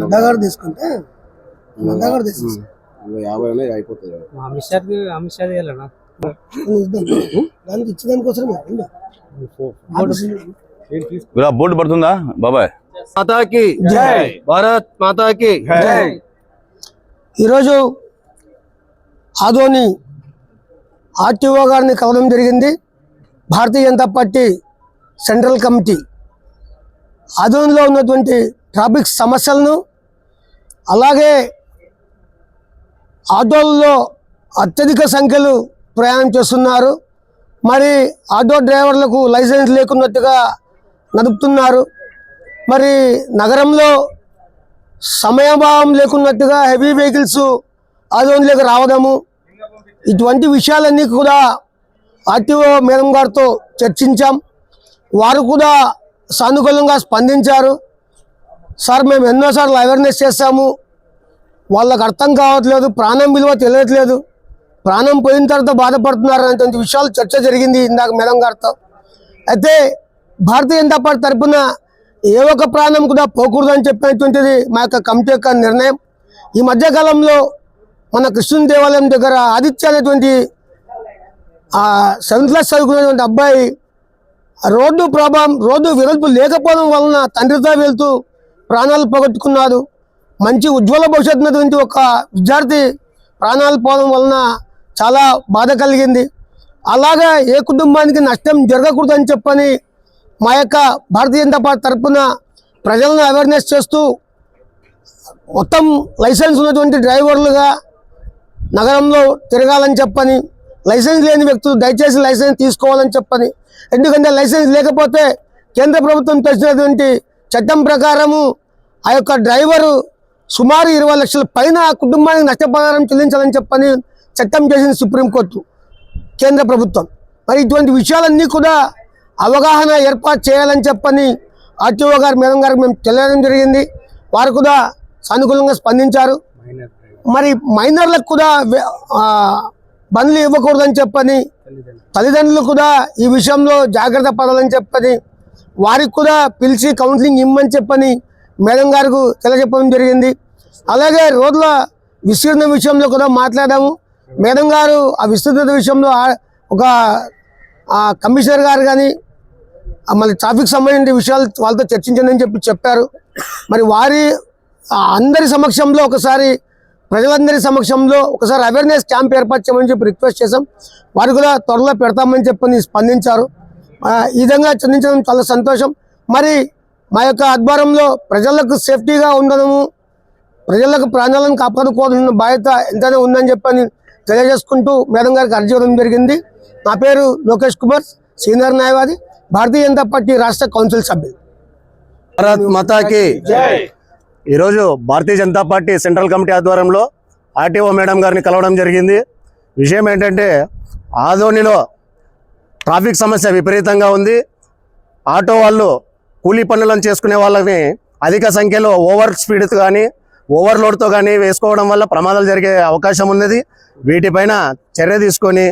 నడ్డా గారు తీసుకుంటే నడ్డా గారు తీసేసి. ఇంకా యాభై ఉన్నాయి అయిపోతుంది అమిత్ అమిత్ దానికి ఇచ్చేదానికోసమే ఉండు. ఇలా బోర్డు పడుతుందా? బాబాయ్. మాతా కి జై. భారత్ మాతా కి జై. ఈరోజు ఆదోని ఆర్టీఓ గారిని కలవడం జరిగింది. Bharatiya Janata party central committee. ఆధ్వర్యంలో ఉన్నటువంటి ట్రాఫిక్ సమస్యలను అలాగే ఆటోల్లో అత్యధిక సంఖ్యలో ప్రయాణం చేస్తున్నారు. మరి ఆటో డ్రైవర్లకు లైసెన్స్ లేకున్నట్టుగా నడుపుతున్నారు. మరి నగరంలో సమయభావం లేకున్నట్టుగా హెవీ వెహికల్స్ ఆదోనిలోకి రావడము ఇటువంటి విషయాలన్నీ కూడా ఆర్టీఓ మేడం గారితో చర్చించాం. వారు కూడా సానుకూలంగా స్పందించారు. సార్ మేము ఎన్నోసార్లు అవేర్నెస్ చేస్తాము వాళ్ళకు అర్థం కావట్లేదు ప్రాణం విలువ తెలియట్లేదు. ప్రాణం పోయిన తర్వాత బాధపడుతున్నారు అనేటువంటి విషయాలు చర్చ జరిగింది ఇందాక మేడం గారితో. అయితే భారతీయ జనతా పార్టీ తరఫున ఏ ఒక్క ప్రాణం కూడా పోకూడదని చెప్పినటువంటిది మా యొక్క కమిటీ యొక్క నిర్ణయం. ఈ మధ్యకాలంలో మన కృష్ణుని దేవాలయం దగ్గర ఆదిత్య అనేటువంటి సెవెంత్ క్లాస్ చదువుకునేటువంటి అబ్బాయి రోడ్డు ప్రభావం రోడ్డు వెలుపు లేకపోవడం వలన తండ్రితో వెళ్తూ ప్రాణాలు పోగొట్టుకున్నాడు. మంచి ఉజ్వల భవిష్యత్తు ఉన్నటువంటి ఒక విద్యార్థి ప్రాణాలు పోవడం వలన చాలా బాధ కలిగింది. అలాగా ఏ కుటుంబానికి నష్టం జరగకూడదని చెప్పని మా యొక్క భారతీయ జనతా పార్టీ తరఫున ప్రజలను అవేర్నెస్ చేస్తూ మొత్తం లైసెన్స్ ఉన్నటువంటి డ్రైవర్లుగా నగరంలో తిరగాలని చెప్పని లైసెన్స్ లేని వ్యక్తులు దయచేసి లైసెన్స్ తీసుకోవాలని చెప్పని. ఎందుకంటే లైసెన్స్ లేకపోతే కేంద్ర ప్రభుత్వం తెచ్చినటువంటి చట్టం ప్రకారము ఆ యొక్క డ్రైవరు సుమారు ఇరవై లక్షల పైన ఆ కుటుంబానికి నష్టపరిహారం చెల్లించాలని చెప్పని చట్టం చేసింది సుప్రీంకోర్టు కేంద్ర ప్రభుత్వం. మరి ఇటువంటి విషయాలన్నీ కూడా అవగాహన ఏర్పాటు చేయాలని చెప్పని ఆర్టీఓ గారు మేడం గారికి మేము తెలియడం జరిగింది. వారు కూడా సానుకూలంగా స్పందించారు. మరి మైనర్లకు కూడా బండ్లు ఇవ్వకూడదని చెప్పని తల్లిదండ్రులు కూడా ఈ విషయంలో జాగ్రత్త పడాలని చెప్పని వారికి కూడా పిలిచి కౌన్సిలింగ్ ఇమ్మని చెప్పని మేడం గారికి తెలియజెప్పడం జరిగింది. అలాగే రోడ్ల విస్తీర్ణ విషయంలో కూడా మాట్లాడాము. మేడం గారు ఆ విస్తృత విషయంలో ఒక కమిషనర్ గారు కానీ మళ్ళీ ట్రాఫిక్ సంబంధించిన విషయాలు వాళ్ళతో చర్చించండి అని చెప్పి చెప్పారు. మరి వారి అందరి సమక్షంలో ఒకసారి ప్రజలందరి సమక్షంలో ఒకసారి అవేర్నెస్ క్యాంప్ ఏర్పాటు చేయమని చెప్పి రిక్వెస్ట్ చేశాం. వారు కూడా త్వరలో పెడతామని చెప్పని స్పందించారు. ఈ విధంగా చందించడం చాలా సంతోషం. మరి మా యొక్క ఆధ్వర్యంలో ప్రజలకు సేఫ్టీగా ఉండడము ప్రజలకు ప్రాణాలను కాపాడుకోవాల్సిన బాధ్యత ఎంతైనా ఉందని చెప్పని తెలియజేసుకుంటూ మేడం గారికి అర్జీ ఇవ్వడం జరిగింది. నా పేరు లోకేష్ కుమార్ సీనియర్ న్యాయవాది భారతీయ జనతా పార్టీ రాష్ట్ర కౌన్సిల్ సభ్యులు. భారత్ మాతా కి ఈరోజు Bharatiya Janata party central committee ఆధ్వర్యంలో ఆర్టీఓ మేడం గారిని కలవడం జరిగింది. విషయం ఏంటంటే ఆదోనిలో ట్రాఫిక్ సమస్య విపరీతంగా ఉంది. ఆటో వాళ్ళు కూలీ పనులను చేసుకునే వాళ్ళని అధిక సంఖ్యలో ఓవర్ స్పీడ్తో కానీ ఓవర్లోడ్తో కానీ వేసుకోవడం వల్ల ప్రమాదాలు జరిగే అవకాశం ఉన్నది. వీటిపైన చర్య తీసుకొని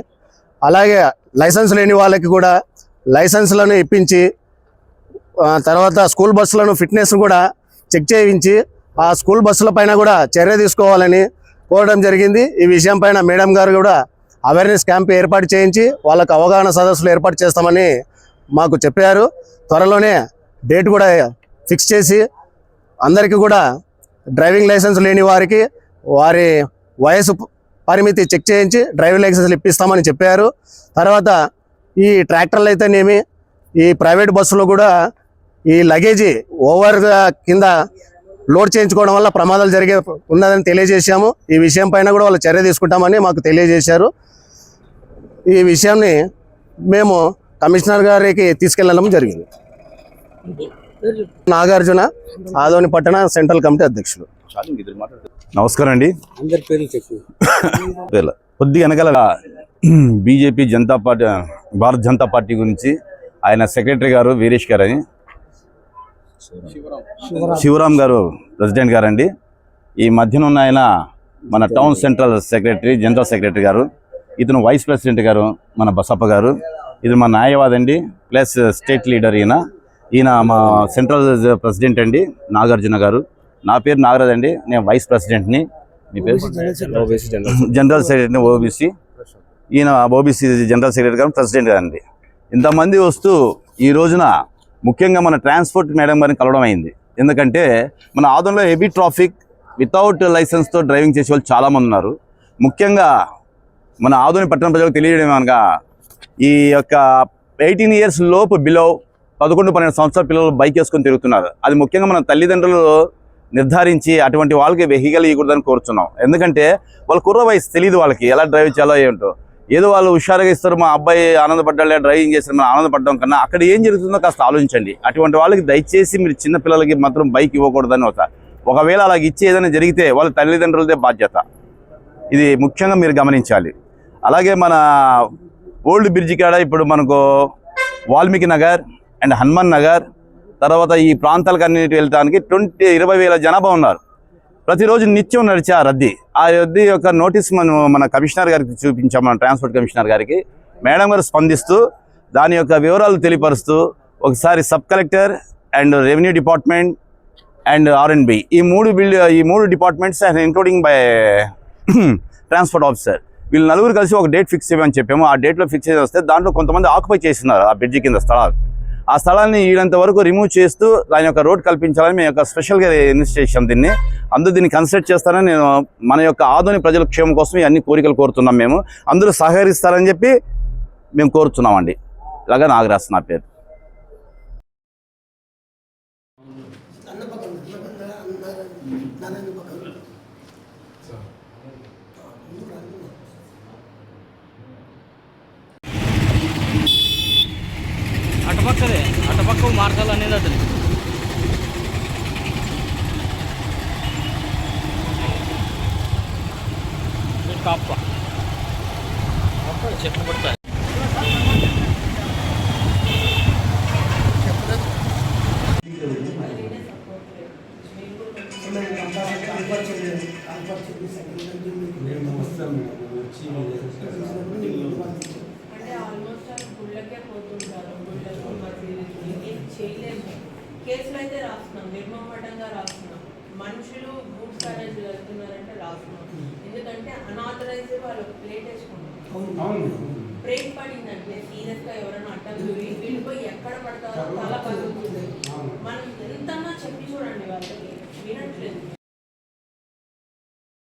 అలాగే లైసెన్స్ లేని వాళ్ళకి కూడా లైసెన్స్లను ఇప్పించి తర్వాత స్కూల్ బస్సులను ఫిట్నెస్ కూడా చెక్ చేయించి ఆ స్కూల్ బస్సుల పైన కూడా చర్య తీసుకోవాలని కోరడం జరిగింది. ఈ విషయం పైన మేడం గారు కూడా అవేర్నెస్ క్యాంప్ ఏర్పాటు చేయించి వాళ్ళకు అవగాహన సదస్సులు ఏర్పాటు చేస్తామని మాకు చెప్పారు. త్వరలోనే డేట్ కూడా ఫిక్స్ చేసి అందరికీ కూడా డ్రైవింగ్ లైసెన్స్ లేని వారికి వారి వయసు పరిమితి చెక్ చేయించి డ్రైవింగ్ లైసెన్స్లు ఇప్పిస్తామని చెప్పారు. తర్వాత ఈ ట్రాక్టర్లు అయితేనేమి ఈ ప్రైవేట్ బస్సులో కూడా ఈ లగేజీ ఓవర్ కింద లోడ్ చేయించుకోవడం వల్ల ప్రమాదాలు జరిగే ఉన్నదని తెలియజేశాము. ఈ విషయం పైన కూడా వాళ్ళు చర్య తీసుకుంటామని మాకు తెలియజేశారు. ఈ విషయాన్ని మేము కమిషనర్ గారికి తీసుకెళ్ళడం జరిగింది. నాగార్జున ఆదోని పట్టణ సెంట్రల్ కమిటీ అధ్యక్షులు. నమస్కారం అండి. అందరి పేర్లు చెప్పు. పేర్ల కొద్ది వెనకాల బీజేపీ జనతా పార్టీ భారత జనతా పార్టీ గురించి ఆయన సెక్రటరీ గారు వీరేష్ గారు అని శివరామ్. గారు ప్రెసిడెంట్ గారండి. ఈ మధ్యన ఉన్న ఆయన మన town central secretary general secretary గారు ఇతను వైస్ ప్రెసిడెంట్ గారు మన బసప్ప గారు. ఇది మా న్యాయవాది అండి ప్లస్ స్టేట్ లీడర్ ఈయన. ఈయన మా సెంట్రల్ ప్రెసిడెంట్ అండి నాగార్జున గారు. నా పేరు నాగరాజ్ అండి నేను వైస్ ప్రెసిడెంట్ని. మీ పేరు? General secretary. ఓబీసీ. ఈయన ఓబీసీ జనరల్ సెక్రటరీ గారు ప్రెసిడెంట్ గారండి. ఇంతమంది వస్తూ ఈ రోజున ముఖ్యంగా మన ట్రాన్స్పోర్ట్ మేడం గారిని కలవడం అయింది. ఎందుకంటే మన ఆదంలో హెవీ ట్రాఫిక్ వితౌట్ లైసెన్స్తో డ్రైవింగ్ చేసే వాళ్ళు చాలామంది ఉన్నారు. ముఖ్యంగా మన ఆదోని పట్టణ ప్రజలకు తెలియడం అనగా ఈ యొక్క ఎయిటీన్ ఇయర్స్ లోపు బిలో పదకొండు పన్నెండు సంవత్సరాల పిల్లలు బైక్ వేసుకొని తిరుగుతున్నారు. అది ముఖ్యంగా మన తల్లిదండ్రులు నిర్ధారించి అటువంటి వాళ్ళకి వెహికల్ ఇవ్వకూడదని కోరుతున్నాం ఎందుకంటే వాళ్ళ కుర్ర వయసు తెలియదు వాళ్ళకి. ఎలా డ్రైవ్ చేయాలో ఏంటో. ఏదో వాళ్ళు హుషారుగా ఇస్తారు మా అబ్బాయి ఆనందపడ్డా డ్రైవింగ్ చేస్తారు మనం ఆనందపడడం కన్నా అక్కడ ఏం జరుగుతుందో కాస్త ఆలోచించండి. అటువంటి వాళ్ళకి దయచేసి మీరు చిన్న పిల్లలకి మాత్రం బైక్ ఇవ్వకూడదని ఒక ఒకవేళ అలాగ ఇచ్చి ఏదైనా జరిగితే వాళ్ళ తల్లిదండ్రులదే బాధ్యత. ఇది ముఖ్యంగా మీరు గమనించాలి. అలాగే మన ఓల్డ్ బ్రిడ్జ్ కాడ ఇప్పుడు మనకు వాల్మీకి నగర్ అండ్ హనుమాన్ నగర్ తర్వాత ఈ ప్రాంతాలకు అన్నిటి వెళ్ళడానికి ట్వంటీ ఇరవై వేల జనాభా ఉన్నారు. ప్రతిరోజు నిత్యం నడిచే ఆ రద్దీ. ఆ రద్దీ యొక్క నోటీస్ మనం మన కమిషనర్ గారికి చూపించాం మన ట్రాన్స్పోర్ట్ కమిషనర్ గారికి. మేడం గారు స్పందిస్తూ దాని యొక్క వివరాలు తెలియపరుస్తూ ఒకసారి sub collector and revenue department and R N B ఈ మూడు బిల్డ్ ఈ మూడు departments and including by transport officer వీళ్ళు నలుగురు కలిసి ఒక డేట్ ఫిక్స్ చేయమని చెప్పాము. ఆ డేట్లో ఫిక్స్ చేసి వస్తే దాంట్లో కొంతమంది ఆక్యుపై చేస్తున్నారు ఆ బ్రిడ్జి కింద స్థలాలు. ఆ స్థలాన్ని వీళ్ళంత వరకు రిమూవ్ చేస్తూ దాని యొక్క రోడ్ కల్పించాలని మేము యొక్క స్పెషల్గా ఇన్వెస్ట్ చేసాం దీన్ని. అందరూ దీన్ని కన్సిడర్ చేస్తారని నేను మన యొక్క ఆధునిక ప్రజల క్షేమం కోసం అన్ని కోరికలు కోరుతున్నాం మేము. అందరూ సహకరిస్తారని చెప్పి మేము కోరుతున్నామండి. ఇలాగా నాగరాజ్ నా పేరు. అటుపక్క అనేది అతని కాప్ప చెట్లు పడతాయి అంటే ఆల్మోస్ట్ గుళ్ళకే పోతుంటారు. గుళ్ళకు మసీదుకి చేయలేము. కేసులు అయితే రాస్తున్నాం నిర్మమటంగా రాస్తున్నాం. మనుషులు బూట్స్ క్యారేజ్ వెళ్తున్నారంటే రాస్తున్నాం. ఎందుకంటే అనాథరైజ్ వాళ్ళు ప్లేట్ వేసుకుంటాం బ్రేక్ పడిందంటే సీరియస్గా ఎవరైనా అడ్డం దూరి వెళ్ళిపోయి ఎక్కడ పడతారో తల పగులుతుంది మనం ఎంతన్నా చెప్పి చూడండి వాళ్ళకి వినట్లేదు.